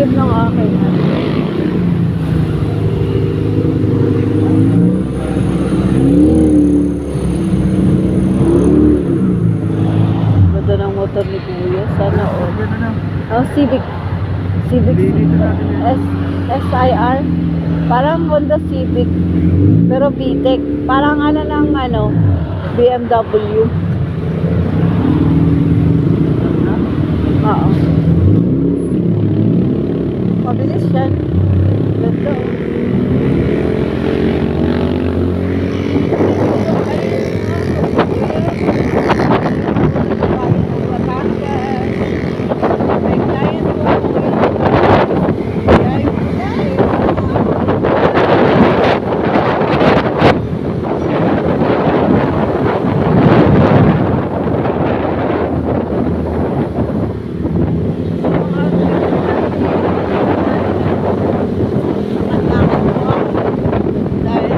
Sigip ng akin. Ganda ng motor ni Kuya. Sana. Ganda na. Oh, Civic. Civic. S SIR. Parang Honda Civic. Pero VTEC. Parang ano ng ano, BMW. Oo. Mabilis yan. Ganda. oh. Dahil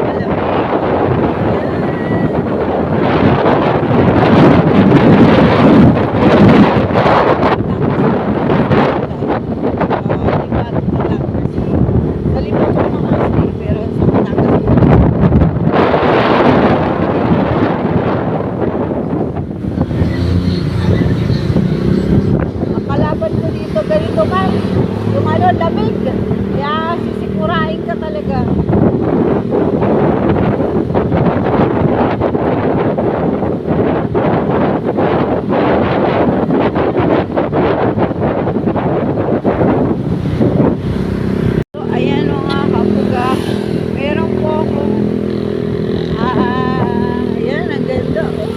Ang kalaban ko dito ganito man, yung ano, lamig. Kaya sisikurain ka talaga. So, ayan mga kapuga. Meron po akong ah, ayan, ang ganda. oh.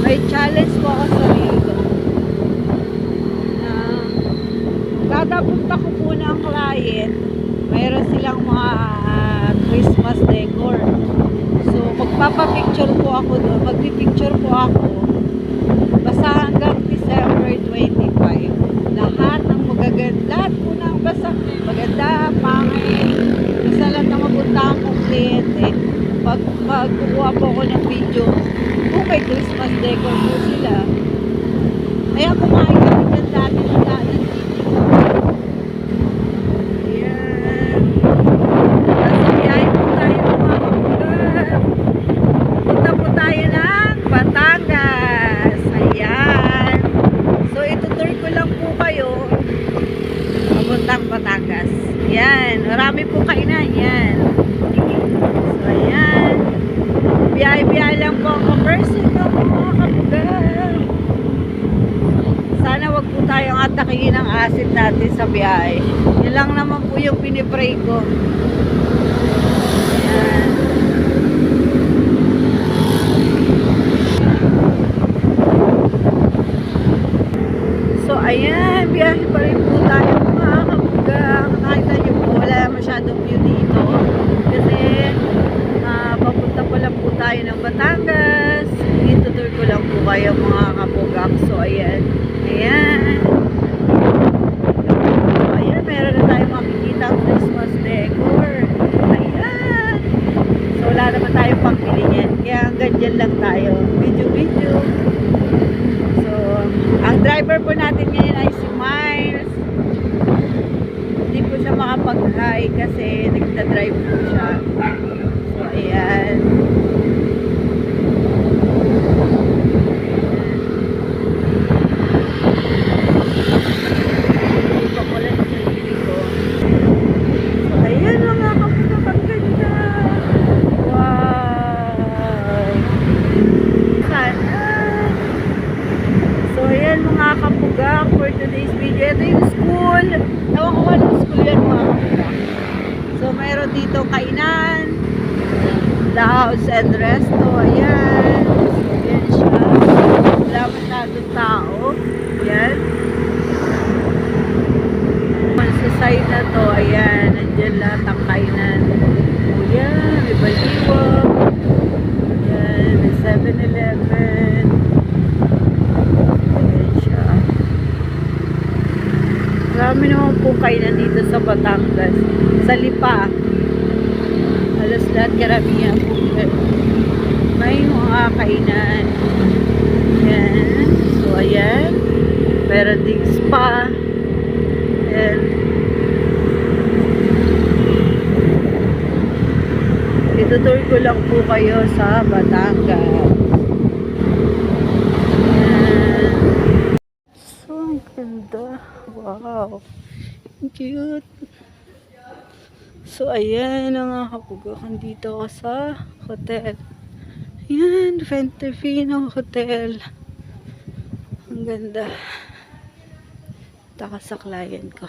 May challenge po ako sa rito. Na kada punta ko po ng client, mayroon silang mga ah, Christmas decor. So, magpapapicture po ako doon. Magpipicture po ako basta hanggang December 25. Lahat ng magaganda, lahat po ng basta maganda, pangit, basta lahat ng mapuntahan kong kliyente, pag magkukuha po ako ng video, kung may Christmas decor po sila, kaya kumain kami dyan dati na dati. Ayan. Nasa biyahe po tayo mga kapugan. Punta po tayo ng Batangas. Ayan. So, itutur ko lang po kayo papuntang Batangas. Ayan. Marami po kainan. Ayan. So, ayan. Biyahe-biyahe lang po ako. Person na po mga kapugan. Sana wag po atakihin ang acid natin sa biyahe. Yun lang naman po yung pinipray ko. Ayan. So, ayan, biyahe pa rin po tayo mga kapuga. Nakita niyo po, wala masyadong view dito. Kasi, ah, papunta pa lang po tayo ng Batangas. Itutur ko lang po kayo mga kapuga. So, ayan. Ayan. So, ayan, meron na tayong makikita ang Christmas decor. Ayan. So, wala naman tayong pambili niyan. Kaya hanggang dyan lang tayo. Video-video. So, ang driver po natin ngayon ay si Miles. Hindi po siya makapag-hi kasi nagda-drive po siya. So, ayan. Hindi pa ko lang sa sarili ko. So, ayan mga kapatid, ang ganda. Wow! Sana. So, ayan mga kapuga for today's video. Ito yung school. Ewan ko ba ng school yan mga kapuga. Mayroon dito kainan. The house and resto. Ayan. Ayan siya. Wala masyadong tao. Ayan. Sa side na to, ayan. Nandiyan lahat ang kainan. O, yan. May baliwag. Ayan. May 7-Eleven. Ayan siya. Marami naman po kainan dito sa Batangas. Sa Lipa. Halos lahat karamihan po. May mga kainan. Ayan. So, ayan. Meron ding spa. And itutur ko lang po kayo sa Batangas. Ayan. So, ang ganda. Wow. Cute. So, ayan ang mga kapugakan dito ako sa hotel. Ayan, Ventefino Hotel. Ang ganda. Taka sa client ko.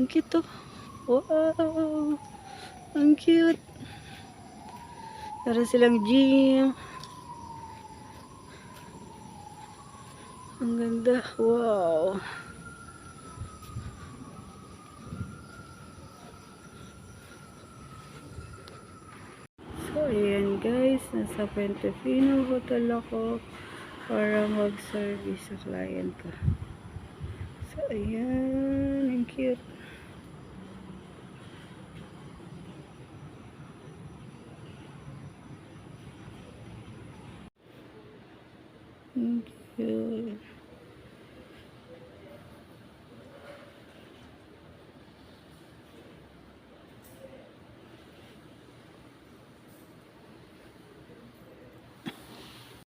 Ang cute oh. Wow. Ang cute. Meron silang gym. Ang ganda. Wow. So, ayan guys. Nasa Pentefino Hotel ako para mag-service sa client ko. So, ayan. Ang cute.